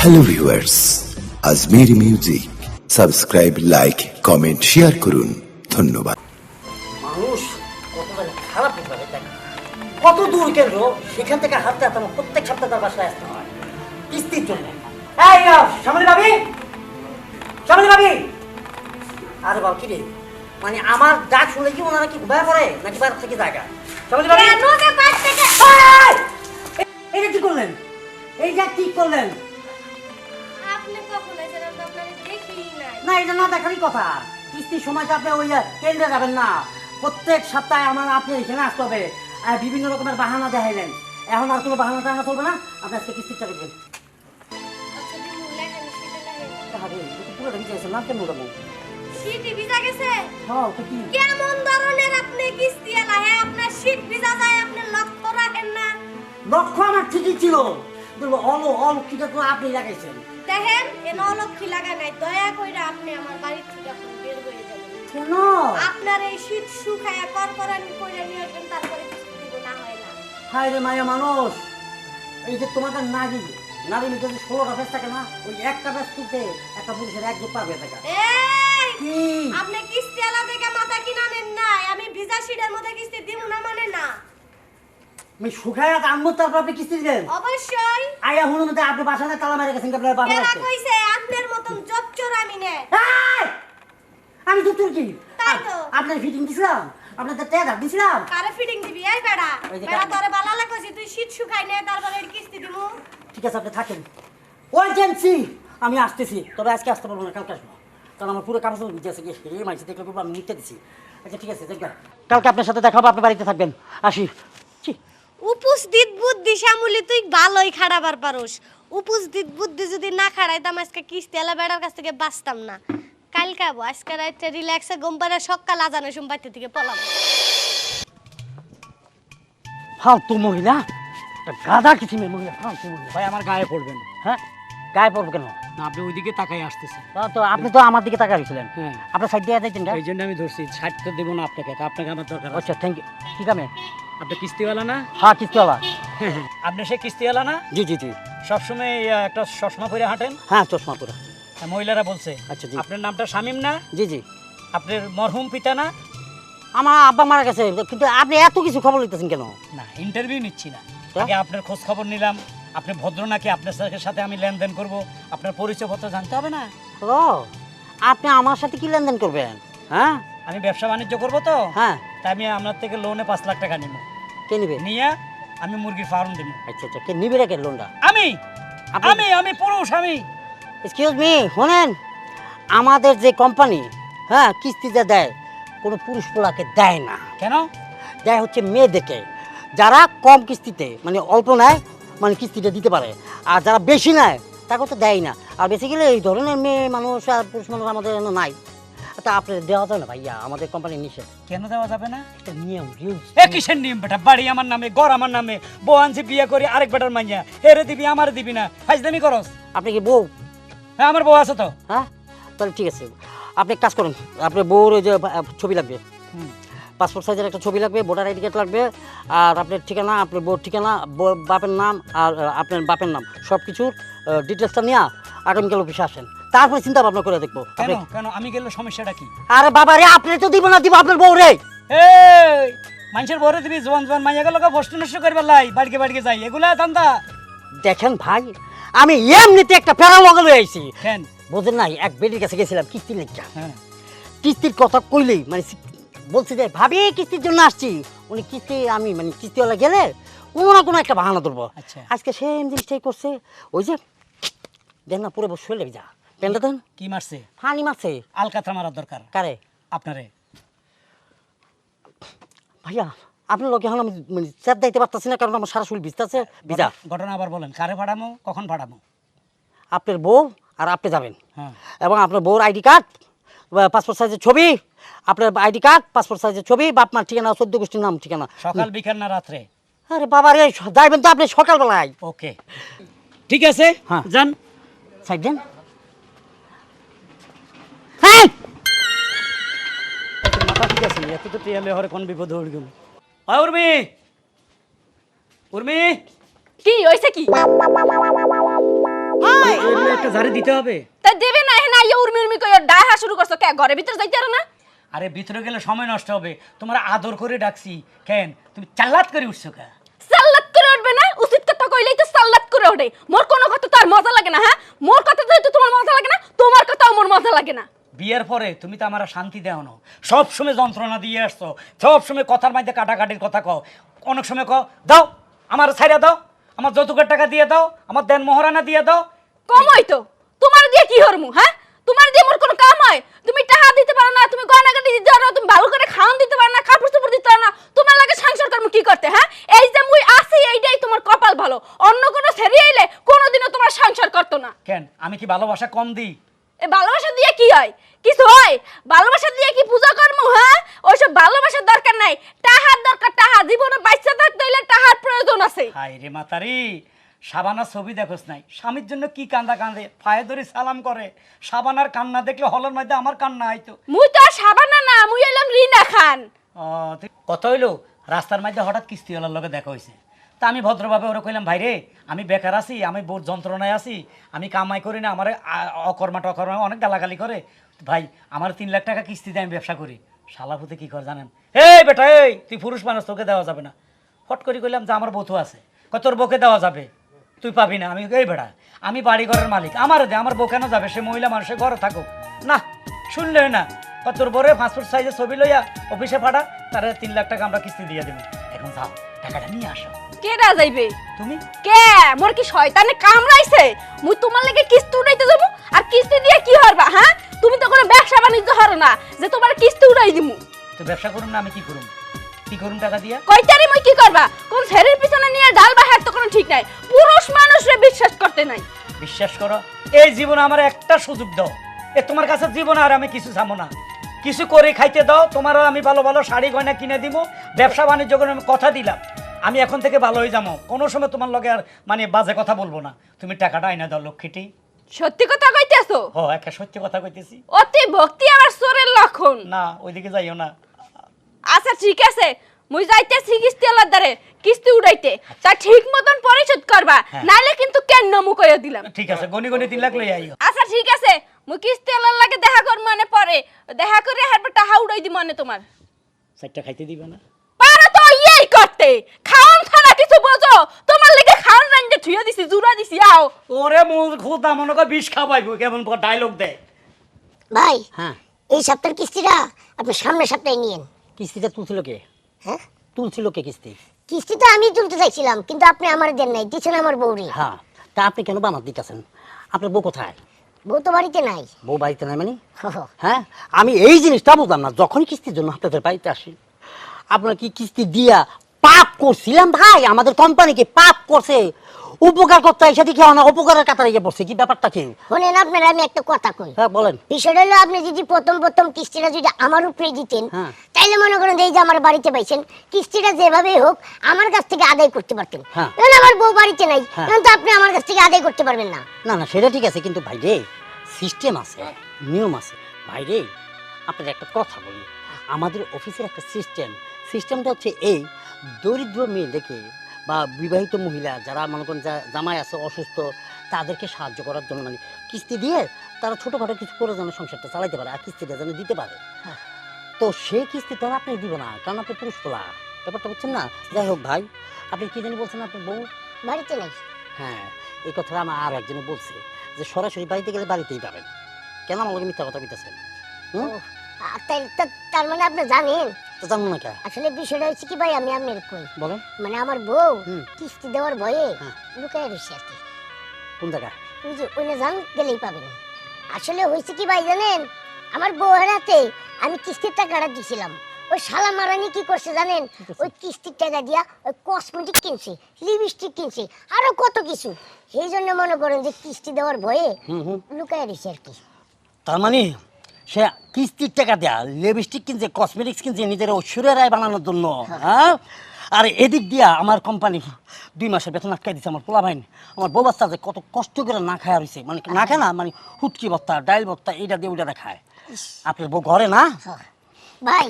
Hello viewers আজমের music subscribe like comment share করুন। ধন্যবাদ। মানুষ কত খারাপ হতে কত দূর কেন্দ্র সেখান থেকে হাঁটতে হাঁটতে আমার প্রত্যেক সপ্তাহে তার বাসায় আসতে হয়। কিস্তির জন্য। এই সামনে ভাবি! সামনে ভাবি! আরে বাবা কি রে? মানে আমার ডাক শুনে কি ওনারা কি ঘুমায় পড়ে নাকি বাইরে থেকে জায়গা সামনে ভাবি! যে কি করলেন? এই যে কি করলেন? না এটা না দেখারই কথা। কিস্তির সময়টা আপনি ওই কেন্দ্রে যাবেন না। প্রত্যেক সপ্তাহে আমার আপনি এখানে আসতে হবে। আর বিভিন্ন রকমের বাহানা দেখাইলেন। এখন আর কোনো বাহানা টাহানা চলবে না? আপনি আজকে কিস্তির টাকা দেবেন। আচ্ছা হ্যাঁ তো কি? কেমন ধরনের আপনি কিস্তি এলা? আপনার সিট ভিজা যায় আপনি লক্ষ্য রাখেন না। লক্ষ্য আমার ঠিকই ছিল। আপনি লাগাইছেন। দেখেন এ নলক্ষী লাগা নাই। দয়া কইরা আপনি আমার বাড়ি থেকে বের হয়ে যাবেন। কেন? আপনার এই শীত শুকায়া করকরানি করে নিয়ে আসবেন তারপরে কিস্তি দিব না হয় না। হায় রে মায়া মানুষ! এই যে তোমাদের নারী নারী ভিতরে যে ষোলোটা ব্যাস থাকে না ওই একটা ব্যাস তুলতে একটা পুরুষের এক যোগ পারবে টাকা এই! কি? আপনি কিস্তি এলা দেখে মাথা কিনা নেন নাই? আমি ভিজা সিটের মধ্যে কিস্তি দিব না মানে না। আমি শুকায় আনব তারপর আপনি কিস্তি দিলেন? অবশ্যই। আয়া হুনুন মধ্যে আপনি বাসায় তালা মেরে গেছেন আপনার বাসা কেনা রাখতে কইছে আপনার মতন জচ্চর আমি নে আমি তো তুর্কি। তাই তো। আপনার ফিটিং দিছিলাম আপনার তো টেদা দিছিলাম। কারে ফিটিং দিবি? এই বেড়া। বেড়া তোরে বালা লাগছে তুই শীত শুকাই নে তারপরে এর কিস্তি দিমু। ঠিক আছে আপনি থাকেন। ওই জেন্সি আমি আসতেছি। তবে আজকে আসতে পারব না কালকে আসব। কারণ আমার পুরো কাগজ বুঝে আছে এই মাইসে দেখলে আমি নিতে দিছি। আচ্ছা ঠিক আছে দেখবেন। কালকে আপনার সাথে দেখাবো আপনি বাড়িতে থাকবেন। আসি। ছি, উপস্থিত বুদ্ধি শ্যামলি তুই ভালোই খাড়াবার পারোস। উপস্থিত বুদ্ধি যদি না খাড়াইতাম আজকে কিস্তি এলা বেড়ার কাছ থেকে বাঁচতাম না। কালকে আবো আজকে রাইতে রিল্যাক্সে ঘুম পাড়ে সকাল আজানো সোম বাড়িতে থেকে পলাম ফালতু মহিলা একটা গাদা কিসিমের মহিলা ফালতু মহিলা। ভাই আমার গায়ে পড়বেন হ্যাঁ? গায়ে পড়ব কেন? না আপনি ওইদিকে তাকাই আসতেছেন। তা তো আপনি তো আমার দিকে তাকাইছিলেন হ্যাঁ। আপনার সাইড দিয়ে যাইতেন এই জন্য আমি ধরছি ছাড় তো দেবো না আপনাকে আপনাকে আমার দরকার আচ্ছা থ্যাংক ইউ ঠিক আছে। আপনি কিস্তিওয়ালা না? হ্যাঁ কিস্তিওয়ালা। আপনি সে কিস্তিওয়ালা না? জি জি জি। সবসময় একটা চশমা পরে হাঁটেন? হ্যাঁ চশমা পুরা। হ্যাঁ, মহিলারা বলছে আচ্ছা, জি। আপনার নামটা শামিম না? জি জি। আপনার মরহুম পিতা না? আমার আব্বা মারা গেছে কিন্তু আপনি এত কিছু খবর লিখতেছেন কেন? না ইন্টারভিউ নিচ্ছি না। আগে আপনার খোঁজ খবর নিলাম আপনি ভদ্র নাকি আপনার সাথে- সাথে আমি লেনদেন করব আপনার পরিচয়পত্র জানতে হবে না? ও আপনি আমার সাথে কি লেনদেন করবেন? হ্যাঁ? আমি ব্যবসা বাণিজ্য করব তো? হ্যাঁ। তাই আমি আপনার থেকে লোনে পাঁচ লাখ টাকা নিব। কে নিবে? নিয়ে আমি মুরগির ফার্ম দেবো। আচ্ছা আচ্ছা। কে নিবে রেখে লোনটা আমি! আমি আমি পুরুষ আমি! এক্সকিউজ মি শোনেন। আমাদের যে কোম্পানি হ্যাঁ কিস্তিতে দেয় কোনো পুরুষ পোলাকে দেয় না। কেন? দেয় হচ্ছে মেয়েদেরকে। যারা কম কিস্তিতে মানে অল্প নেয় মানে কিস্তিটা দিতে পারে। আর যারা বেশি নেয় তাকে তো দেয় না। আর বেসিক্যালি এই ধরনের মেয়ে মানুষ আর পুরুষ মানুষ আমাদের নাই। তা আপনি দেওয়া যায় না ভাইয়া? আমাদের কোম্পানির নিষেধ। কেন দেওয়া যাবে না? একটা নিয়ম রুলস এ কিসের নিয়ম বেটা? বাড়ি আমার নামে ঘর আমার নামে বউ আনছি বিয়ে করি আরেক বেটার মাইয়া। এরে দিবি আমার দিবি না। ফাইজদামি করস। আপনি কি বউ? হ্যাঁ আমার বউ আছে তো। হ্যাঁ? তাহলে ঠিক আছে। আপনি এক কাজ করুন আপনার বউর ওই যে ছবি লাগবে। পাসপোর্ট সাইজের একটা ছবি লাগবে ভোটার আইডি কার্ড লাগবে আর আপনার ঠিকানা আপনার বউর ঠিকানা বাপের নাম আর আপনার বাপের নাম সব কিছুর ডিটেলসটা নিয়ে আগামীকাল অফিসে আসেন। তারপরে চিন্তা ভাবনা করে দেখব। কেন? কেন? আমি গেলে সমস্যাটা কি? আরে বাবা রে আপনি তো দিব না দিব আপনার বউ রে। এই মানুষের দিবি জোয়ান জোয়ান মাইয়া গেল ফষ্ট নষ্ট করবে লাই বাড়িকে বাড়িকে যাই। এগুলা ধান্দা। দেখেন ভাই আমি এমনিতে একটা প্যারা লগালে আইছি। কেন? বোঝেন নাই এক বেডির কাছে গেছিলাম কিস্তি লেখা হ্যাঁ। কিস্তির কথা কইলেই মানে বলছে যে ভাবি কিস্তির জন্য আসছি। উনি কিস্তি আমি মানে কিস্তিওয়ালা গেলে কোনো না কোনো একটা বাহানা ধরবো। আচ্ছা। আজকে সেম জিনিসটাই করছে। ওই যে দেন না পুরো বসে লেগে যা। পেনটা দেন কি মারছে? ফানি মারছে। আলকাতরা মারার দরকার। কারে? আপনারে। ভাইয়া আপনার লোক এখন আমি মানে চাপ দিতে পারতেছি না কারণ আমার সারা শরীর ভিজতেছে। ভিজা। ঘটনা আবার বলেন কারে ফাড়ামো কখন ফাড়ামো? আপনার বউ আর আপনি যাবেন। হ্যাঁ। এবং আপনার বউর আইডি কার্ড পাসপোর্ট সাইজের ছবি আপনার আইডি কার্ড পাসপোর্ট সাইজের ছবি বাপ মার ঠিকানা চোদ্দ গোষ্ঠীর নাম ঠিকানা। সকাল বিকাল না রাত্রে? আরে বাবা রে যাইবেন তো আপনি সকালবেলায়। ওকে। ঠিক আছে? হ্যাঁ। যান। সাইড দেন। এত তো টিয়ালে হরে কোন বিপদ গেল হয় উর্মি উর্মি কি হয়েছে কি একটা ঝাড়ি দিতে হবে তা দেবে না না ইয়ে উর্মি উর্মি কই ডাহা শুরু করছ কে ঘরের ভিতরে যাইতে আর না আরে ভিতরে গেলে সময় নষ্ট হবে তোমার আদর করে ডাকছি কেন তুমি চাল্লাত করে উঠছো কে সাল্লাত করে উঠবে না উচিত কথা কইলেই তো সাল্লাত করে ওঠে মোর কোনো কথা তো আর মজা লাগে না হ্যাঁ মোর কথা তো তোমার মজা লাগে না তোমার কথাও মোর মজা লাগে না বিয়ের পরে তুমি তো আমার শান্তি দেও না। সব সময় যন্ত্রণা দিয়ে আসছো। সব সময় কথার মধ্যে কাটাকাটির কথা কও। অনেক সময় কও দাও আমার ছাইরা দাও। আমার যৌতুকের টাকা দিয়ে দাও। আমার দেন মোহরানা দিয়ে দাও। কমই তো। তোমার দিয়ে কি হরমু হ্যাঁ? তোমার দিয়ে মোর কোনো কাম হয়? তুমি টাকা দিতে পারো না তুমি গয়নাগাটি দিতে পারো না তুমি ভালো করে খাওয়ান দিতে পারো না কাপড় চোপড় দিতে পারো না। তোমার লাগে সংসার কর্ম কি করতে হ্যাঁ? এই যে মুই আছি এইটাই তোমার কপাল ভালো। অন্য কোনো ছেড়ে এলে কোনোদিনও তোমার সংসার করতো না। কেন? আমি কি ভালোবাসা কম দিই? এ ভালোবাসা দিয়ে কি হয়? কিছু হয়? ভালোবাসা দিয়ে কি পূজা কর্ম হ্যাঁ? ওইসব ভালোবাসার দরকার নাই। টাহার দরকার টাহা। জীবনে বাচ্চা থাকতে হইলে টাহার প্রয়োজন আছে। হাই রে মাতারি সাবানার ছবি দেখোস নাই। স্বামীর জন্য কি কান্দা কান্দে? পায়ে ধরে সালাম করে। সাবানার কান্না দেখলে হলের মধ্যে আমার কান্না হয়তো মুই তো আর সাবানা না মুই এলাম রিনা খান। ও, তুই- কত হইল? রাস্তার মধ্যে হঠাৎ কিস্তিওয়ালার লগে দেখা হয়েছে তা আমি ভদ্রভাবে ওরা কইলাম, ভাই রে, আমি বেকার আছি, আমি বহুত যন্ত্রণায় আছি, আমি কামাই করি না, আমার অকর্মা টকর্মা অনেক গালাগালি করে। ভাই, আমার তিন লাখ টাকা কিস্তি দিয়ে আমি ব্যবসা করি। শালাপুতে কি করে জানেন? এই বেটা, এই, তুই পুরুষ মানুষ, তোকে দেওয়া যাবে না। হট করে কইলাম, যে আমার বধু আছে। কত তোর বউকে দেওয়া যাবে, তুই পাবি না। আমি এই বেড়া আমি বাড়ি ঘরের মালিক, আমার দে, আমার বউ কেন যাবে? সে মহিলা মানুষের ঘরে থাকুক। না শুনলে না। তোর বরে পাসপোর্ট সাইজে ছবি লইয়া অফিসে পাঠা, তারা তিন লাখ টাকা আমরা কিস্তি দিয়ে দেবো এখন যাও, টাকাটা নিয়ে আসো। কেডা যাইবে? তুমি? কে? মোর কি শয়তানে কামড়াইছে? মুই তোমার লাগে কিস্তি উঠাইতে যাব? আর কিস্তি দিয়ে কি হরবা হ্যাঁ? তুমি তো কোনো ব্যবসা বাণিজ্য হরো না যে তোমার কিস্তি উঠাই দিমু। তো ব্যবসা করুন না আমি কি করুন কি করুন টাকা দিয়া? মই কি করবা? কোন ছেলের পিছনে নিয়ে ডাল বা হাত তো কোনো ঠিক নাই। পুরুষ মানুষরে বিশ্বাস করতে নাই। বিশ্বাস করো এই জীবনে আমার একটা সুযোগ দাও। এ তোমার কাছে জীবনে আর আমি কিছু চাবো না। কিছু করে খাইতে দাও তোমারও আমি ভালো ভালো শাড়ি গয়না কিনে দিব ব্যবসা বাণিজ্য করে আমি কথা দিলাম। আমি এখন থেকে ভালো হয়ে যাব। কোনো সময় তোমার লগে আর মানে বাজে কথা বলব না। তুমি টাকাটা আইনা দাও লক্ষ্মীটি। সত্যি কথা কইতেছো? ও একটা সত্যি কথা কইতেছি। অতি ভক্তি আবার চোরের লক্ষণ। না ওইদিকে যাইও না। আচ্ছা ঠিক আছে। মুই যাইতেছি কিস্তি আলার দ্বারে কিস্তি উড়াইতে। তা ঠিক মতন পরিশোধ করবা হ্যাঁ। নাইলে কিন্তু কেন নমু কইয়া দিলাম? ঠিক আছে গনি গনি তিন লাখ লই আইও। আচ্ছা ঠিক আছে। মুই কিস্তি আলার লাগে দেখা কর মানে পরে দেখা করে হারবে টাকা উড়াই দি মানে তোমার। চারটা খাইতে দিবে না। ইয়েই করতে। খাওন ছাড়া কিছু বোঝো? তোমার লেগে খাওন রান্ডে থুইয়া দিছি জুড়া দিছি আও। ওরে মুখ খুদা মনে কর বিষ খাওয়াইবো কেমন ডায়লগ দেয়। ভাই হ্যাঁ। এই সপ্তাহের কিস্তিটা আপনি সামনের সপ্তাহে নিয়েন। কিস্তিটা তুলছিল কে? হ্যাঁ? তুলছিল কে কিস্তি? কিস্তি তো আমি তুলতে চাইছিলাম কিন্তু আপনি আমার দেন নাই দিচ্ছেন আমার বউরে হ্যাঁ তা আপনি কেন বামাত দিতেছেন? আপনার বউ কোথায়? বউ তো বাড়িতে নাই। বউ বাড়িতে নাই মানে। হ্যাঁ আমি এই জিনিসটা বুঝলাম না যখনই কিস্তির জন্য আপনাদের বাড়িতে আসি। আপনার কি কিস্তি দিয়া পাপ করছিলাম ভাই? আমাদের কোম্পানিকে পাপ করছে? উপকার করতে এসে দেখি অনেক উপকারের কাতারে গিয়ে পড়ছে। কি ব্যাপারটা কি? শোনেন আপনার আমি একটা কথা কই। হ্যাঁ বলেন। বিষয়টা হলো আপনি যদি প্রথম প্রথম কিস্তিটা যদি আমার উপরে দিতেন হ্যাঁ। তাইলে মনে করেন এই যে আমার বাড়িতে পাইছেন কিস্তিটা যেভাবে হোক আমার কাছ থেকে আদায় করতে পারতেন। হ্যাঁ। এখন আমার বউ বাড়িতে নাই হ্যাঁ। এখন তো আপনি আমার কাছ থেকে আদায় করতে পারবেন না। না না সেটা ঠিক আছে কিন্তু ভাই রে সিস্টেম আছে নিয়ম আছে। ভাই রে আপনার একটা কথা বলি। আমাদের অফিসের একটা সিস্টেম সিস্টেমটা হচ্ছে এই দরিদ্র মেয়েদেরকে বা বিবাহিত মহিলা যারা মনে করেন যা- জামাই আছে অসুস্থ তাদেরকে সাহায্য করার জন্য মানে কিস্তি দিয়ে তারা ছোটোখাটো কিছু করে যেন সংসারটা চালাইতে পারে আর কিস্তিটা যেন দিতে পারে। তো সেই কিস্তি তো আর আপনি দিব না কারণ আপনি পুরুষ তোলা ব্যাপারটা বুঝছেন না? যাই হোক ভাই আপনি কি জানি বলছেন আপনার বউ? বাড়িতে নাই হ্যাঁ এই কথাটা আমার আর একজনে বলছে যে সরাসরি বাড়িতে গেলে বাড়িতেই পাবেন। কেন আমার লগে মিথ্যা কথা আর তার মানে আপনি জানেন তো জানো না কে? আসলে বিষয়টা হচ্ছে কি ভাই আমি আপনার কই। বলেন মানে আমার বউ হুম। কিস্তি দেওয়ার ভয়ে হ্যাঁ। লুকায় রয়েছে আর কি। কোন জায়গায়? ওই যে ওই যান গেলেই পাবেন আসলে হয়েছে কি ভাই জানেন আমার বউ হারাতে আমি কিস্তির টাকাটা দিছিলাম। ওই শালা মারানি কি করছে জানেন? ওই কিস্তির টাকা দিয়া ওই কসমেটিক কিনছে লিপস্টিক কিনছে আরও কত কিছু। সেই জন্য মনে করেন যে কিস্তি দেওয়ার ভয়ে হুম হুম। লুকায় রয়েছে আর কি। তার মানে সে কিস্তির টাকা দেয়া লিপস্টিক কিনছে কসমেটিক্স কিনছে নিজের ঐশ্বর্য রায় বানানোর জন্য হ্যাঁ? আর এদিক দিয়া আমার কোম্পানি দুই মাসের বেতন আটকাই দিচ্ছে আমার পোলা ভাইন। আমার বউ বাচ্চা যে কত কষ্ট করে না খায় রয়েছে মানে না খায় না মানে হুটকি ভত্তা ডাইল ভত্তা এইটা দিয়ে ওইটা খায়। আপনার বউ ঘরে না। ভাই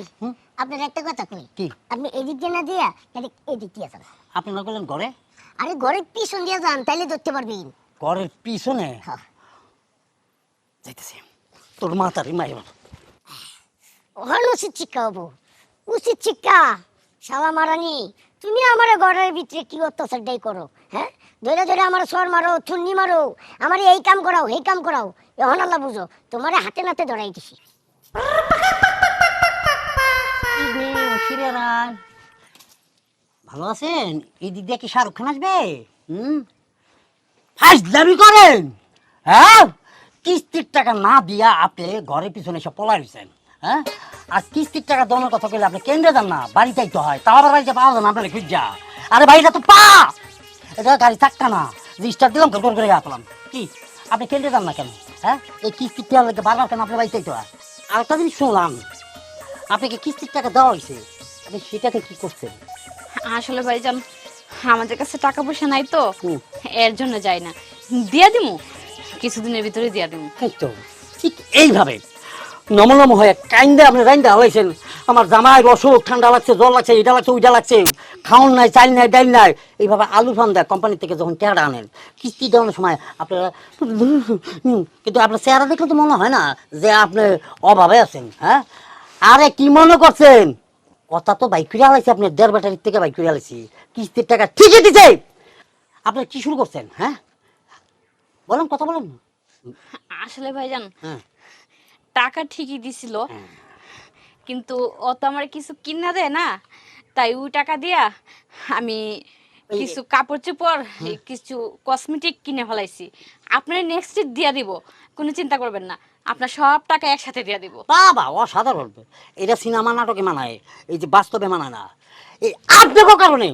আপনার একটা কথা কই? কি? আপনি এদিক দিয়ে না দিয়া এদিক এদিক দিয়ে যান। আপনি না করলেন ঘরে? আরে ঘরের পিছন দিয়ে যান তাইলে ধরতে পারবেন। ঘরের পিছনে? হ্যাঁ। যাইতেছি তোর মাতারি মাইবা ওখানে উচিত শিক্ষা হব উচিত শিক্ষা শালা মারানি তুমি আমার ঘরের ভিতরে কি অত্যাচারটাই করো হ্যাঁ? ধরে ধরে আমার সর মারো চুন্নি মারো আমার এই কাম করাও এই কাম করাও এখন আল্লাহ বুঝো তোমার হাতে নাতে ধরাই দিছি। ভালো আছেন? এই দিক দিয়ে কি শাহরুখ খান আসবে? হুম? ফার্স্ট দাবি করেন হ্যাঁ? কিস্তির টাকা না দিয়া আপনি ঘরের পিছনে সব পলাই হয়েছেন হ্যাঁ? আর কিস্তির টাকা দেওয়ার কথা কইলে আপনি কেন্দ্রে যান না বাড়িতেই তো হয়। তাও আবার বাড়িতে পাওয়া যান আপনার খুঁজা। আরে বাড়িটা তো পা! এটা গাড়ি চাক্কা না যে স্টার্ট দিলাম গড় করে গেলাম কি? আপনি কেন্দ্রে যান না কেন হ্যাঁ? এই কিস্তির টাকা লাগে বারবার কেন আপনার বাড়িতেই তো হয়? আর একটা জিনিস শুনলাম আপনাকে কিস্তির টাকা দেওয়া হয়েছে আপনি সেটাকে কি করছেন? আসলে ভাইজান আমাদের কাছে টাকা পয়সা নাই তো এর জন্য যাই না। দিয়ে দিমু কিছুদিনের ভিতরে দিয়া এই তো, ঠিক এইভাবে। নমনম হয়ে কাইন্দে আপনি রাইন্দা হয়েছেন আমার জামাই অসুখ ঠান্ডা লাগছে, জ্বর লাগছে এটা লাগছে, ওইটা লাগছে। খাওয়ান নাই চাল নাই, ডাইল নাই। এইভাবে আলু ফান দেয় কোম্পানি থেকে যখন টেয়ারা আনেন, কিস্তি দেওয়ানোর সময় আপনারা কিন্তু আপনার চেহারা দেখলে তো মনে হয় না যে আপনি অভাবে আছেন হ্যাঁ? আরে কি মনে করছেন? কথা তো বাইক ফিরে আলাইছি আপনি, দেড় ব্যাটারির থেকে বাইক ফিরে আলাইছি। কিস্তির টাকা ঠিকই দিছে। আপনি কি শুরু করছেন হ্যাঁ? বলেন কথা বলেন আসলে ভাইজান হ্যাঁ। টাকা ঠিকই দিছিল হ্যাঁ। কিন্তু ও তো আমার কিছু কিনা দেয় না তাই ওই টাকা দিয়া আমি কিছু কাপড় চোপড় কিছু কসমেটিক কিনে ফেলাইছি। আপনার নেক্সট দিয়া দিব কোনো চিন্তা করবেন না আপনার সব টাকা একসাথে দিয়া দিব। বাবা অসাধারণ। এটা সিনেমা নাটকে মানায় এই যে বাস্তবে মানায় না। এই আপনারও কারণে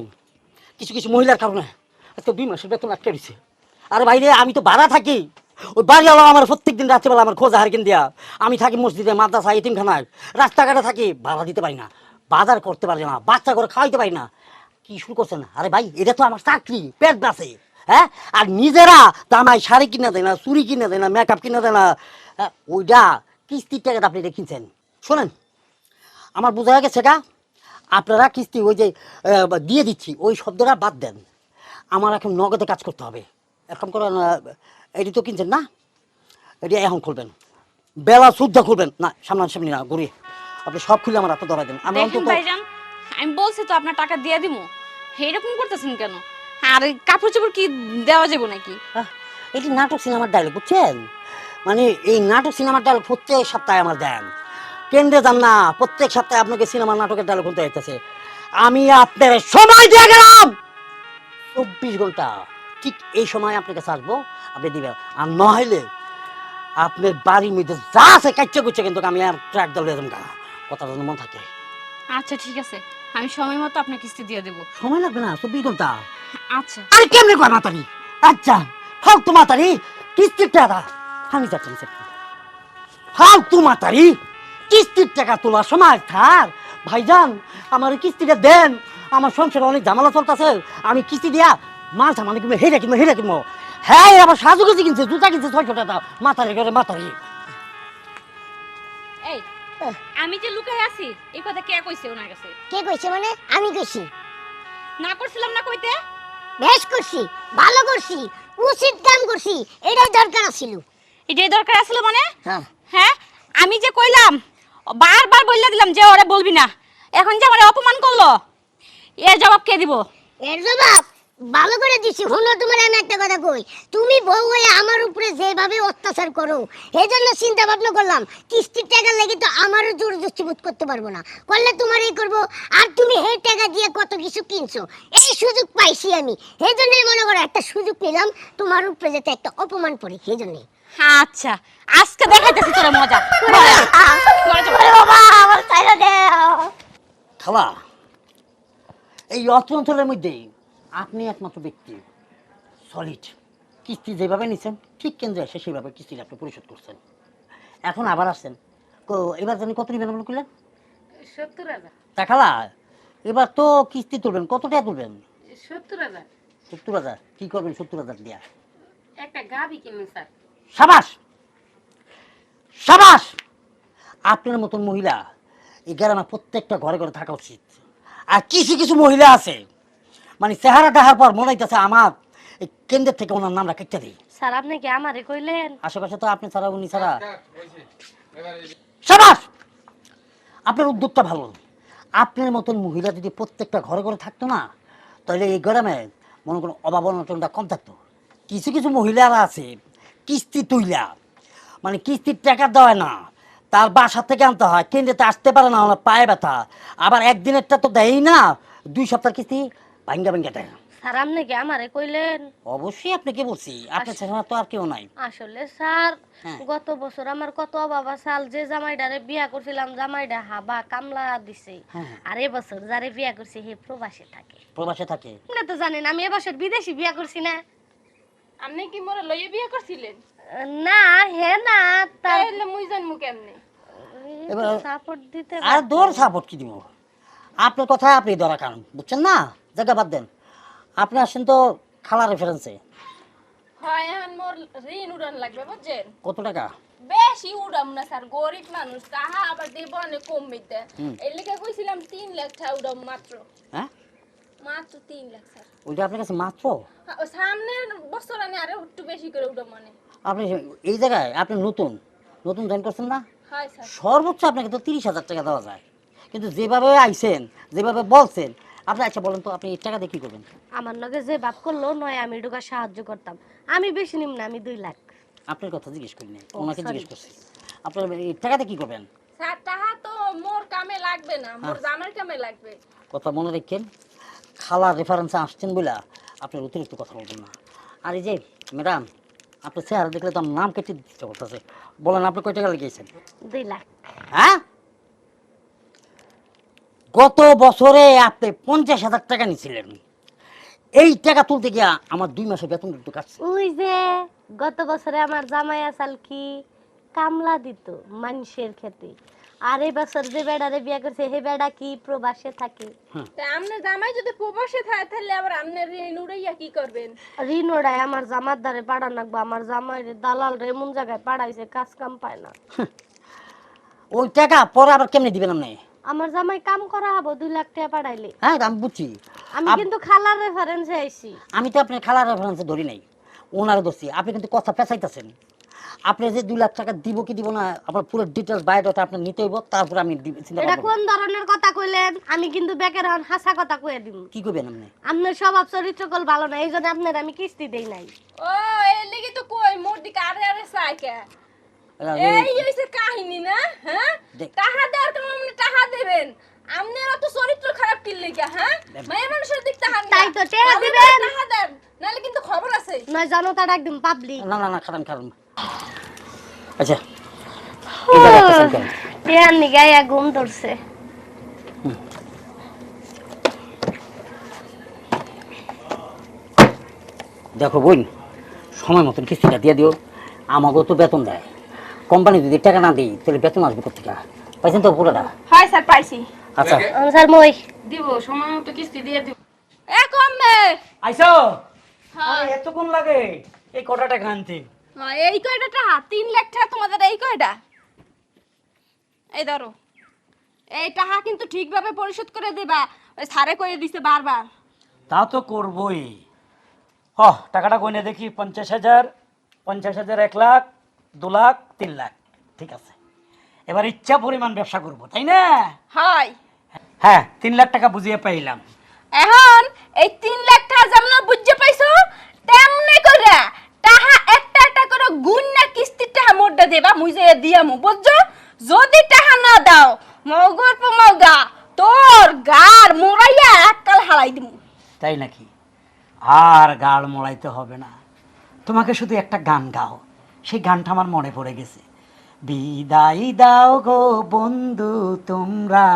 কিছু কিছু মহিলার কারণে একটা দুই মাসের বেতন আটকে দিছে। আর বাইরে আমি তো ভাড়া থাকি। ওই বাড়িওয়ালা আমার প্রত্যেক দিন রাত্রেবেলা আমার খোঁজ হারকিন দেয়া। আমি থাকি মসজিদে মাদ্রাসা এতিমখানায়। রাস্তাঘাটে থাকি ভাড়া দিতে পারি না। বাজার করতে পারি না বাচ্চা করে খাওয়াইতে পারি না। কি শুরু করছেন? আরে ভাই এটা তো আমার চাকরি পেট বাঁচে। হ্যাঁ? আর নিজেরা দামায় শাড়ি কিনে দেয় না চুরি কিনে দেয় না মেকআপ কিনে দেয় না। হ্যাঁ, ওইটা কিস্তির টাকাটা আপনি এটা কিনছেন। শোনেন আমার বোঝা গেছে সেটা আপনারা কিস্তি ওই যে দিয়ে দিচ্ছি ওই শব্দটা বাদ দেন। আমার এখন নগদে কাজ করতে হবে। এখন করেন এটি তো কিনছেন না? এটি এখন খুলবেন। বেলা শুদ্ধ খুলবেন। না সামনাসামনি না ঘুরিয়ে। আপনি সব খুলে আমার হাতে ধরাই দেন। আমি দেখেন অন্তত ভাইজান আমি বলছি তো আপনার টাকা দিয়া দিমু। এরকম করতেছেন কেন? আর কাপড় চোপড় কি দেওয়া যাবে নাকি? আহ, এটি নাটক সিনেমার ডায়লগ বুঝছেন? মানে এই নাটক সিনেমার ডায়লগ প্রত্যেক সপ্তাহে আমার দেন। কেন্দ্রে যান না প্রত্যেক সপ্তাহে আপনাকে সিনেমার নাটকের ডায়লগ শুনতে হইতেছে। আমি আপনার সময় দিয়ে গেলাম! চব্বিশ ঘণ্টা। ঠিক এই সময় আপনার কাছে আসব আপনি দিবেন। আর নইলে আপনার বাড়ির মধ্যে যা আছে কাচ্চা কুচ্ছে কিন্তু আমি আর ট্রাক দলে যাব গা কথা যেন মন থাকে। আচ্ছা ঠিক আছে। আমি সময় মতো আপনার কিস্তি দিয়ে দেবো। সময় লাগবে না চব্বিশ ঘণ্টা। আচ্ছা। আরে কেমনে কয় মাতারি? আচ্ছা ফালতু মাতারি কিস্তির টাকা। আমি যাচ্ছি আমি যাচ্ছি। ফালতু মাতারি কিস্তির টাকা তোলার সময় থাক। ভাইজান আমার কিস্তিটা দেন। আমার সংসারে অনেক ঝামেলা চলতেছে। আমি কিস্তি দিয়া মাল ঝামালি কিনবো হেরে কিনবো হেরে কিনবো হ্যাঁ আবার সাজু কেজি কিনছে জুতা কিনছে ছয়শো টাকা করে এই আমি যে লুকাই আছি এই কথা কে কইছে ওনার কাছে? কে কইছে মানে? আমি কইছি। না করছিলাম না কইতে? বেশ করছি ভালো করছি উচিত কাম করছি এটাই দরকার ছিল এটাই দরকার আসলে মানে? হ্যাঁ। হ্যাঁ আমি যে কইলাম বারবার বললে দিলাম যে ওরে বলবি না। এখন যে আমার অপমান করল এর জবাব কে দিব? এর জবাব? ভালো করে দিছি শুনো তোমার আমি একটা কথা কই। তুমি বউ হয়ে আমার উপরে যেভাবে অত্যাচার করো এই জন্য চিন্তা ভাবনা করলাম কিস্তির টাকা লেগে তো আমারও জোর জস্তি বোধ করতে পারব না। করলে তোমার এই করব। আর তুমি এই টাকা দিয়ে কত কিছু কিনছো এই সুযোগ পাইছি আমি। এই জন্যই মনে করো একটা সুযোগ পেলাম তোমার উপরে যাতে একটা অপমান পড়ে সেই জন্যই আচ্ছা আজকে দেখাইতেছি তোর মজা। খালা এই অর্থ অঞ্চলের মধ্যে আপনি একমাত্র ব্যক্তি। সলিড কিস্তি যেভাবে নিছেন ঠিক কেন্দ্রে এসে সেইভাবে কিস্তিটা আপনি পরিশোধ করছেন। এখন আবার আসছেন। এবার জানি কত নেবেন আপনি করলেন সত্তর হাজার। এবার তো কিস্তি তুলবেন কত টাকা তুলবেন? সত্তর হাজার। সত্তর হাজার কী করবেন সত্তর হাজার দিয়া? একটা গাভি কিনবেন স্যার। সাবাস! সাবাস! আপনার মতন মহিলা এই গ্রামে প্রত্যেকটা ঘরে ঘরে থাকা উচিত। আর কিছু কিছু মহিলা আছে মানে চেহারা দেখার পর মনে হইতেছে আমার এই কেন্দ্রের থেকে ওনার নামটা কেটে দিই। স্যার আপনি কি আমারে কইলেন? আশেপাশে তো আপনি ছাড়া উনি ছাড়া। সাবাস! আপনার উদ্যোগটা ভালো। আপনার মতন মহিলা যদি প্রত্যেকটা ঘরে ঘরে থাকতো না তাহলে এই গ্রামে মনে করুন অভাব অনটনটা কম থাকতো। কিছু কিছু মহিলারা আছে কিস্তি তুইলা। মানে কিস্তির টাকা দেয় না। তার বাসা থেকে আনতে হয় কেন্দ্রেতে আসতে পারে না আমার পায়ে ব্যথা। আবার একদিনেরটা তো দেয়ই না দুই সপ্তাহ কিস্তি ভাঙ্গা ভাঙ্গা স্যার আপনি কি আমারে কইলেন? অবশ্যই আপনাকে বলছি। আপনার ছাড়া তো আর কেউ নাই। আসলে স্যার হ্যাঁ। গত বছর আমার কত বাবা সাল যে জামাইডারে বিয়া করছিলাম জামাইডা হাবা কামলা দিছে। হ্যাঁ। আর এবছর যারে বিয়া করছে হে প্রবাসে থাকে। প্রবাসে থাকে। আপনি তো জানেন আমি এবছর বিদেশি বিয়া করছি না। আপনি কি মোরে লইয়ে বিয়ে করছিলেন? না হে না তার তাহলে মুই জানমু কেমনে? এবার- সাপোর্ট দিতে আর। দৌড় সাপোর্ট কি দিব? আপনার কথা আপনি ধরা কারণ বুঝছেন না? জায়গা বাদ দেন। আপনি আসেন তো খালা রেফারেন্সে হয় কত টাকা? বেশি উড়াম না স্যার গরিব মানুষ তাহা আবার দেব অনেক কম মিটে। এর লেগে কইছিলাম তিন লাখ টাকা উড়াম মাত্র। হ্যাঁ? মাত্র তিন লাখ স্যার। ওইটা আপনার কাছে মাত্র? হ্যাঁ, সামনের বছর আমি আরও একটু বেশি করে উড়াম মানে আপনি এই জায়গায় আপনি নতুন নতুন জয়েন করছেন না? হয় সর্বোচ্চ আপনাকে তো তিরিশ হাজার টাকা দেওয়া যায়। কিন্তু যেভাবে আইছেন যেভাবে বলছেন আপনি আচ্ছা বলেন তো আপনি এই টাকা দিয়ে কী করবেন? আমার লগে যে বাপ করল নয় আমি ঢুকা সাহায্য করতাম। আমি বেশি নিম না আমি দুই লাখ। আপনার কথা জিজ্ঞেস করিনি ওনাকে জিজ্ঞেস করছি। আপনার এই টাকাতে কী করবেন? স্যার তাহা তো মোর কামে লাগবে না মোর জামার কামে লাগবে। কথা মনে রাখেন খালা রেফারেন্সে আসছেন বলে আপনার অতিরিক্ত কথা বলবেন না। আর এই যে ম্যাডাম আপনার চেহারা দেখলে তো নাম কেটে দিতে করতেছে বলেন আপনি কয় টাকা লেগেছেন? দুই লাখ। হ্যাঁ? গত বছরে আপনি পঞ্চাশ হাজার টাকা নিয়েছিলেন এই টাকা তুলতে গিয়া আমার দুই মাসের বেতন কিন্তু কাটছে। ওই যে গত বছরে আমার জামাই আসাল কি? কামলা দিত মানুষের খেতে। আর এই বছর যে বেড়ারে বিয়া করছে হে বেড়া কি প্রবাসে থাকে? তা আপনার জামাই যদি প্রবাসে থাকে তাহলে আবার আপনার ঋণ উড়াইয়া কি করবেন? ঋণ ওড়ায় আমার জামার দ্বারে পাড়া নাকবো। আমার জামাই রে দালাল রে এমন জায়গায় পাড়াইছে কাজ কাম পায় না। ওই টাকা পরে আবার কেমনে দিবেন আপনি? আমার জামাই কাম করা হব দুই লাখ টাকা পাঠাইলে। হ্যাঁ আমি বুঝছি। আমি কিন্তু খালার রেফারেন্সে আইছি। আমি তো আপনার খালার রেফারেন্সে ধরি নাই। ওনারও ধরছি। আপনি কিন্তু কথা পেঁচাইতেছেন আপনি যে দুই লাখ টাকা দিব কি দিব না আপনার পুরো ডিটেলস বায়োডাটা আপনি নিতে হইব তারপরে আমি দিব- এটা কোন ধরনের কথা কইলেন? আমি কিন্তু বেকের হন হাসা কথা কয়ে দিব কি করবেন আপনি? আপনার স্বভাব চরিত্র কল ভালো না এই জন্য আপনার আমি কিস্তি দেই নাই। ও এর লেগে তো কই মোর দিকে আরে আরে সাইকে এই হইছে কাহিনী না? হ্যাঁ। টাকা দেওয়ার কারণে আপনি টাকা দেবেন। আপনার চরিত্র খারাপ কি লেগে হ্যাঁ? মায়ের মানুষের দিক টাকা নিয়া। তাই তো, টাকা দিবেন। টাকা দেন নাহলে কিন্তু খবর আছে। নয় জনতা একদম পাবলিক না না না খারাপ খারাপ আচ্ছা। টেয়ার ঘুম ধরছে। দেখো বোন সময় মতন কিস্তিটা দিয়ে দিও আমাকেও তো বেতন দেয়। কোম্পানি যদি টাকা না দিই তাহলে বেতন আসবে কোথেকে পাইছেন তো পুরোটা হয় স্যার পাইছি। আচ্ছা। স্যার মই। দিব সময় মতো কিস্তি দিয়ে দিব। এ কমবে আইসো! হ্যাঁ। আরে এতক্ষণ লাগে? এই কটা টাকা আনতে? হ্যাঁ, এই কয়টা টাকা তিন লাখ টাকা তোমাদের এই কয়টা? এই ধরো। এই টাকা কিন্তু ঠিকভাবে পরিশোধ করে দেবা। ওই সারে কয়ে দিছে বারবার। তা তো করবই। হ টাকাটা কইনে দেখি পঞ্চাশ হাজার পঞ্চাশ হাজার এক লাখ। দু লাখ তিন লাখ। ঠিক আছে। এবার ইচ্ছা পরিমাণ ব্যবসা করব তাই না? হয়। হ্যাঁ তিন লাখ টাকা বুঝিয়ে পাইলাম। এখন এই তিন লাখ টাকা যেমন বুঝতে পাইছো তেমনি করে টাকা একটা একটা করে গুণ না কিস্তির টাকা মোটটা দেবা মুই যে দিয়ামু বুঝছ? যদি টাকা না দাও মগর মগা তোর গার মোড়াইয়া এককাল হারাই দিমু। তাই নাকি? আর গাল মোড়াইতে হবে না। তোমাকে শুধু একটা গান গাও। সেই গানটা আমার মনে পড়ে গেছে। বিদায় দাও গো বন্ধু তোমরা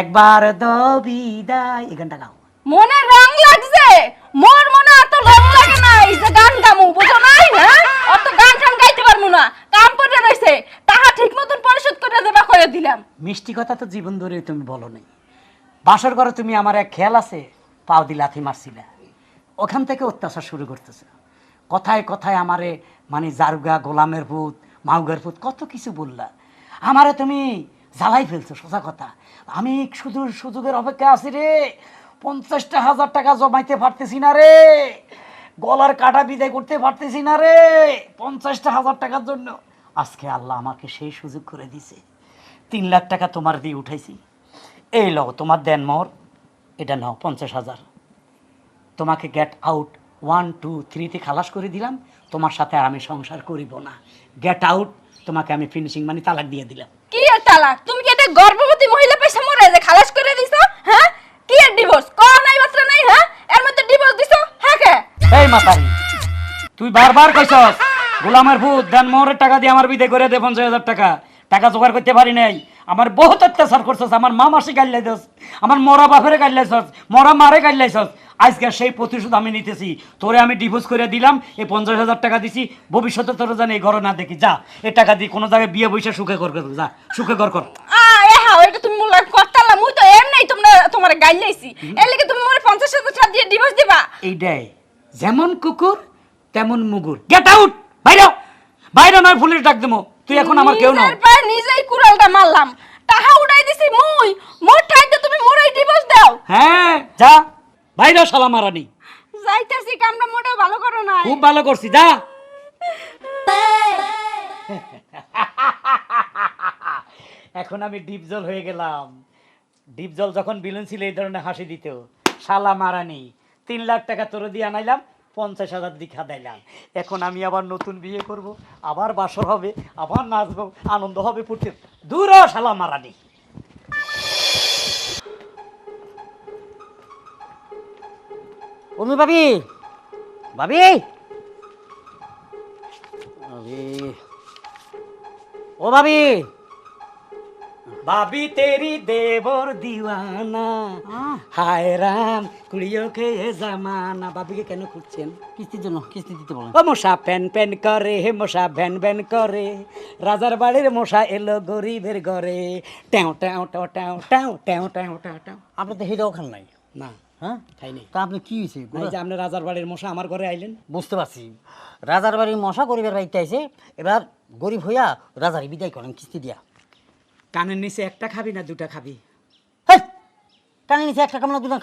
একবার দাও বিদায়। এই গানটা গাও। মনে রং লাগছে মোর মনে অত রং লাগে নাই যে গান গামু বুঝো নাই হ্যাঁ? অত গান টান গাইতে পারমু না কাম পড়ে রইছে টাকা ঠিক মতন পরিশোধ করে দেবা করে দিলাম। মিষ্টি কথা তো জীবন ধরে তুমি বলো নাই। বাসর ঘরে তুমি আমার এক খেয়াল আছে পাও দি লাথি মারছিলে। ওখান থেকে অত্যাচার শুরু করতেছে। কথায় কথায় আমারে মানে জারুগা, গোলামের ভূত মাউগের ভূত কত কিছু বললা। আমারে তুমি জ্বালাই ফেলছো, সোজা কথা। আমি শুধু সুযোগের অপেক্ষা আছি রে। পঞ্চাশটা হাজার টাকা জমাইতে পারতেছি না রে। গলার কাটা বিদায় করতে পারতেছি না রে। পঞ্চাশটা হাজার টাকার জন্য। আজকে আল্লাহ আমাকে সেই সুযোগ করে দিছে। তিন লাখ টাকা তোমার দিয়ে উঠাইছি। এই লও, তোমার দেন মোর এটা নাও, পঞ্চাশ হাজার। তোমাকে গেট আউট ওয়ান টু থ্রিতে খালাস করে দিলাম তোমার সাথে আর আমি সংসার করিব না। গেট আউট তোমাকে আমি ফিনিশিং মানে তালাক দিয়ে দিলাম। কি আর তালাক? তুমি কি এটা গর্ভবতী মহিলা পেশা মরে যে খালাস করে দিছো হ্যাঁ? কি আর ডিভোর্স করা নাই মাত্র নাই হ্যাঁ? এর মধ্যে ডিভোর্স দিছো হ্যাঁ কে? এই মাতারি তুই বারবার কইছস গোলামের ভূত দেন মোহরের টাকা দিয়ে আমার বিদে করে দে পঞ্চাশ হাজার টাকা। টাকা জোগাড় করতে পারি নাই আমার বহুত অত্যাচার করছস আমার মা মাসি গাইলাইছস আমার মরা বাপেরে গাইলাইছস মরা মারে গাইলাইছস। আজকে সেই প্রতিশোধ আমি নিতেছি। তোরে আমি ডিভোর্স করে দিলাম এই পঞ্চাশ হাজার টাকা দিছি ভবিষ্যতে তোর জানি এই ঘর না দেখি। যা এই টাকা দিয়ে কোনো জায়গায় বিয়ে বসে সুখে কর যা সুখে কর। কর এ ওইটা তুমি মোলা করতালা মুই তো এম তোমরা তোমার গাইলাইছি। এর লাগি তুমি মোরে 50000 টাকা দিয়ে ডিভোর্স দিবা। এইটাই যেমন কুকুর তেমন মুগুর। গেট আউট বাইরে। বাইরে নয় পুলিশ ডাক দেবো। তুই এখন আমার কেউ না পায়ে নিজেই কুড়ালটা মারলাম। টাকা উড়াই দিছি মুই। মোর ঠাইতে তুমি মোরেই ডিভোর্স দাও। হ্যাঁ যা। বাইরে শালা মারানি। যাইতাছি কামটা মোটেও ভালো করো না খুব ভালো করছি যা। এখন আমি ডিপ জল হয়ে গেলাম। ডিপ জল যখন বিলন ছিল এই ধরনের হাসি দিত। শালা মারানি তিন লাখ টাকা তোর দিয়ে আনাইলাম পঞ্চাশ হাজার দীক্ষা দিলাম। এখন আমি আবার নতুন বিয়ে করব, আবার বাসর হবে, আবার নাচবো, আনন্দ হবে ফুটতে দূর শালা মারানি। ভাবি ভাবি। ভাবি। ও ভাবি। भाभी तेरी देवर दीवाना हाय राम कुड़ियों के ये जमाना ভাবিকে কেন খুঁজছেন কিস্তির জন্য কিস্তি দিতে বলেন ও মশা প্যান প্যান করে হে মশা ভ্যান ভ্যান করে রাজার বাড়ির মশা এলো গরিবের ঘরে ট্যাও ট্যাও ট্যাও ট্যাও ট্যাও ট্যাও ট্যাও ট্যাও ট্যাও আপনি তো হেটাও খান নাই না হ্যাঁ খাই নেই তা আপনি কি হয়েছে এই যে আপনি রাজার বাড়ির মশা আমার ঘরে আইলেন বুঝতে পারছি রাজার বাড়ির মশা গরিবের বাড়িতে আইছে এবার গরিব হইয়া রাজার বিদায় করেন কিস্তি দিয়া কানের নিচে একটা খাবি না দুটা খাবি? হেই! কানে নিচে একটা কামনা দুজন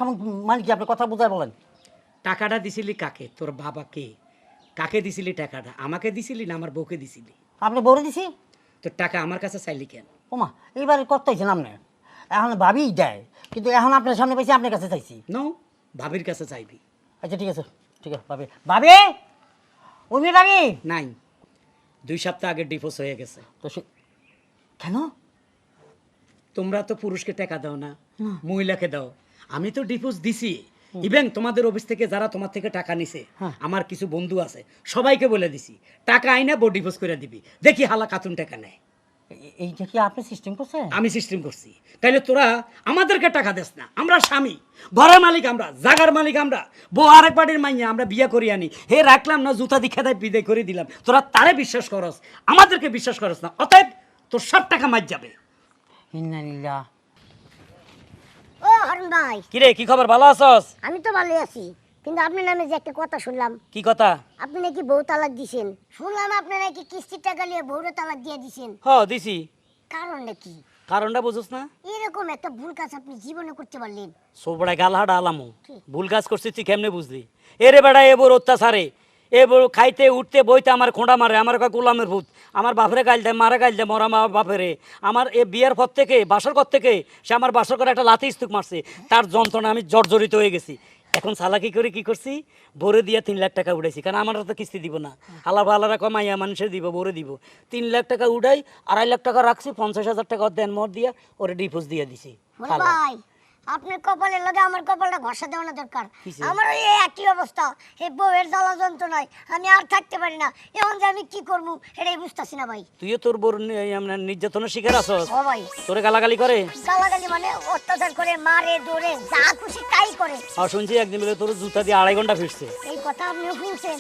মানে কি আপনি কথা বুঝায় বলেন। টাকাটা দিছিলি কাকে? তোর বাবাকে কাকে দিছিলি টাকাটা? আমাকে দিছিলি না আমার বউকে দিছিলি? আপনি বলে দিছি? তোর টাকা আমার কাছে চাইলি কেন? ওমা এইবারে কত হয়েছেন আপনি। এখন ভাবি দেয় কিন্তু এখন আপনার সামনে পাইছি আপনার কাছে চাইছি। নো ভাবির কাছে চাইবি। আচ্ছা ঠিক আছে ঠিক আছে ভাবি। ভাবি! উমি ভাবি! নাই দুই সপ্তাহ আগে ডিভোর্স হয়ে গেছে। তো সে কেন? তোমরা তো পুরুষকে টাকা দাও না মহিলাকে দাও। আমি তো ডিভোর্স দিছি। ইভেন তোমাদের অফিস থেকে যারা তোমার থেকে টাকা নিছে আমার কিছু বন্ধু আছে সবাইকে বলে দিছি টাকা আইনা বো ডিভোর্স করে দিবি। দেখি হালা কাতুন টাকা নেয়। এইটা কি আপনি সিস্টেম করছেন? আমি সিস্টেম করছি। তাইলে তোরা আমাদেরকে টাকা দেস না। আমরা স্বামী। ঘরের মালিক আমরা জাগার মালিক আমরা। বউ আরেক বাড়ির মাইয়া আমরা বিয়ে করি আনি। হে রাখলাম না জুতা দীক্ষা দেয় বিদায় করে দিলাম। তোরা তারে বিশ্বাস করস আমাদেরকে বিশ্বাস করস না। অতএব তোর সব টাকা মার যাবে। ইন্নালিল্লাহ। ও ভাই। কিরে কি খবর? ভালো আছস? আমি তো ভালোই আছি। কিন্তু আপনার নামে যে একটা কথা শুনলাম। কি কথা? আপনি নাকি বউ তালাক দিছেন। শুনলাম আপনি নাকি কিস্তির টাকা নিয়ে বউরে তালাক দিয়ে দিছেন। হ দিছি। কারণ নাকি কারণটা বুঝোস না? এরকম একটা ভুল কাজ আপনি জীবনে করতে পারলেন। সোবড়ায় গাল হাডা আলামু। ভুল কাজ করছিস তুই কেমনে বুঝলি? এরে বেড়া এবার অত্যাচারে। এবার খাইতে, উঠতে, বইতে আমার খোঁড়া মারে, আমার কা গোলামের ভূত। আমার বাপরে গাইল দেয়, মারে গাইল দেয়, মরা মা বাপেরে। আমার এ বিয়ের পর থেকে, বাসর ঘর থেকে, সে আমার বাসর করে একটা লাথি স্তূপ মারছে। তার যন্ত্রণা আমি জর্জরিত হয়ে গেছি। এখন সালাকি করে, কি করছি? ভরে দিয়ে তিন লাখ টাকা উঠাইছি। কারণ আমার তো কিস্তি দিব না। আল্লাহ আল্লাহরা কমাইয়া মানুষের দিব, ভরে দিব। তিন লাখ টাকা উঠাই, আড়াই লাখ টাকা রাখছি, পঞ্চাশ হাজার টাকা দেন মর দিয়া, ওরে ডিপোজ দিয়ে দিছি। আপনার কপালের লগে আমার কপালটা ঘষা দেওয়ানো দরকার। আমার ওই একই অবস্থা। এই বউয়ের জ্বালা যন্ত্রণায় আমি আর থাকতে পারি না। এখন যে আমি কি করব এটাই বুঝতেছি না ভাই। তুইও তোর বোর মানে নির্যাতনের শিকার আছস? ও ভাই। তোরে গালাগালি করে? গালাগালি মানে অত্যাচার করে মারে দৌড়ে যা খুশি তাই করে। আর শুনছি একদিন বলে তোর জুতা দিয়ে আড়াই ঘণ্টা ফিরছে। এই কথা আপনিও শুনছেন।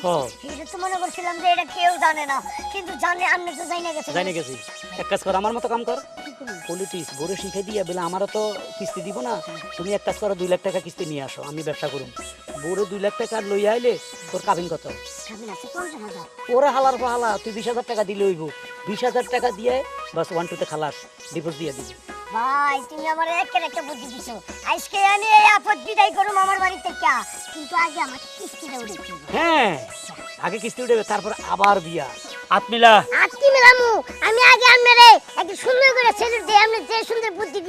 এটা তো মনে করছিলাম যে এটা কেউ জানে না। কিন্তু জানে আমি তো জানে গেছেন জানি গেছি। এক কাজ কর আমার মতো কাম কর। পলিটিক্স বড় শিখে দিয়ে বলে, আমারও তো কিস্তি দিব না। তুমি এক কাজ করো, দুই লাখ টাকা কিস্তি নিয়ে আসো, আমি ব্যবসা করুন বোরে দুই লাখ টাকা লইয়া আইলে তোর কাবিন কত? ওরে হালার হালা তুই বিশ হাজার টাকা দিলে হইব। বিশ হাজার টাকা দিয়ে বাস ওয়ান টুতে খালাস ডিভোর্স দিয়ে দিবি। ভাই তুমি আমার একের একটা বুদ্ধি দিছো। আজকে আমি এই আপদ বিদায় করুম আমার থেকে কিন্তু আগে কিস্তিটা উঠেছি হ্যাঁ আগে কিস্তি তারপর আবার বিয়া। আতমিলা। মেলামু আমি আগে একটা সুন্দর করে সেলুট আপনি যে সুন্দর বুদ্ধি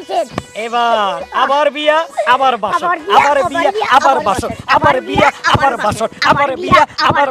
এবার আবার বিয়া আবার বাসর। আবার বিয়া, আবার বিয়া আবার বিয়া আবার বাসন আবার বিয়া আবার